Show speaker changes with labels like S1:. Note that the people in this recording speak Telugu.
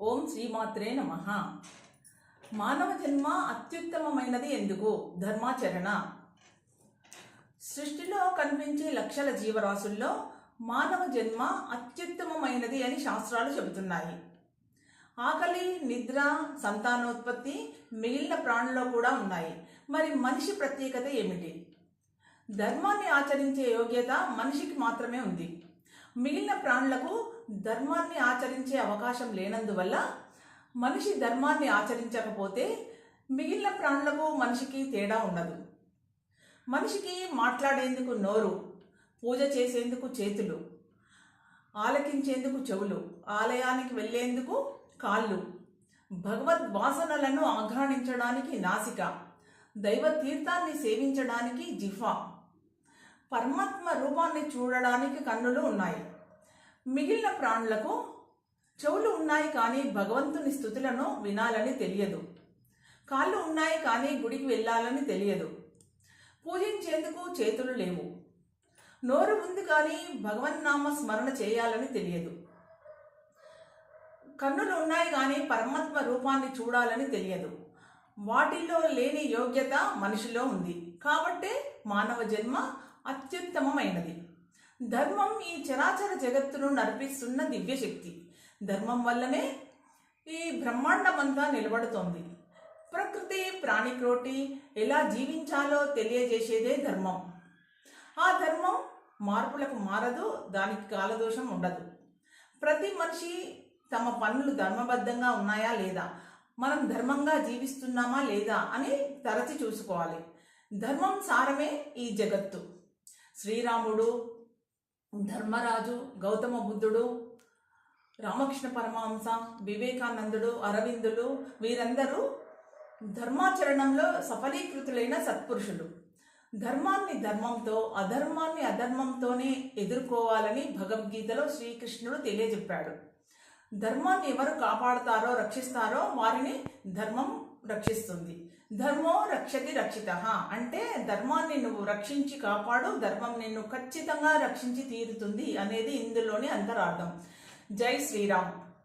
S1: ఓం శ్రీమాత్రే నమ. మానవ జన్మ అత్యుత్తమమైనది ఎందుకు? ధర్మాచరణ. సృష్టిలో కనిపించే లక్షల జీవరాశుల్లో మానవ జన్మ అత్యుత్తమమైనది అని శాస్త్రాలు చెబుతున్నాయి. ఆకలి నిద్ర సంతానోత్పత్తి మిగిలిన ప్రాణుల్లో కూడా ఉన్నాయి. మరి మనిషి ప్రత్యేకత ఏమిటి? ధర్మాన్ని ఆచరించే యోగ్యత మనిషికి మాత్రమే ఉంది. మిగిలిన ప్రాణులకు ధర్మాన్ని ఆచరించే అవకాశం లేనందువల్ల మనిషి ధర్మాన్ని ఆచరించకపోతే మిగిలిన ప్రాణులకు మనిషికి తేడా ఉండదు. మనిషికి మాట్లాడేందుకు నోరు పూజ చేసేందుకు చేతులు ఆలకించేందుకు చెవులు ఆలయానికి వెళ్ళేందుకు కాళ్ళు భగవద్ వాసనలను ఆఘ్రాణించడానికి నాసిక దైవ తీర్థాన్ని సేవించడానికి జిఫా పరమాత్మ రూపాన్ని చూడడానికి కన్నులు ఉన్నాయి. మిగిలిన ప్రాణులకు చెవులు ఉన్నాయి కానీ భగవంతుని స్థుతులను వినాలని తెలియదు. కాళ్ళు ఉన్నాయి కానీ గుడికి వెళ్ళాలని తెలియదు. పూజించేందుకు చేతులు లేవు. నోరు ఉంది కానీ భగవన్నామ స్మరణ చేయాలని తెలియదు. కన్నులు ఉన్నాయి కానీ పరమాత్మ రూపాన్ని చూడాలని తెలియదు. వాటిల్లో లేని యోగ్యత మనిషిలో ఉంది. కాబట్టే మానవ జన్మ అత్యుత్తమమైనది. ధర్మం ఈ చరాచర జగత్తును నడిపిస్తున్న దివ్యశక్తి. ధర్మం వల్లనే ఈ బ్రహ్మాండమంతా నిలబడుతోంది. ప్రకృతి ప్రాణిక్రోటి ఎలా జీవించాలో తెలియజేసేదే ధర్మం. ఆ ధర్మం మార్పులకు మారదు దానికి కాలదోషం ఉండదు. ప్రతి మనిషి తమ పనులు ధర్మబద్ధంగా ఉన్నాయా లేదా మనం ధర్మంగా జీవిస్తున్నామా లేదా అని తరచి చూసుకోవాలి. ధర్మం సారమే ఈ జగత్తు. శ్రీరాముడు ధర్మరాజు గౌతమ బుద్ధుడు రామకృష్ణ పరమహంస వివేకానందుడు అరవిందులు వీరందరూ ధర్మాచరణంలో సఫలీకృతులైన సత్పురుషులు. ధర్మాన్ని ధర్మంతో అధర్మాన్ని అధర్మంతోనే ఎదుర్కోవాలని భగవద్గీతలో శ్రీకృష్ణుడు తెలియజెప్పాడు. ధర్మాన్ని ఎవరు కాపాడుతారో రక్షిస్తారో వారిని ధర్మం రక్షిస్తుంది. ధర్మో రక్షతి రక్షిత. అంటే ధర్మాన్ని నువ్వు రక్షించి కాపాడు ధర్మం నిన్ను ఖచ్చితంగా రక్షించి తీరుతుంది అనేది ఇందులోని అంతరార్థం. జై శ్రీరామ్.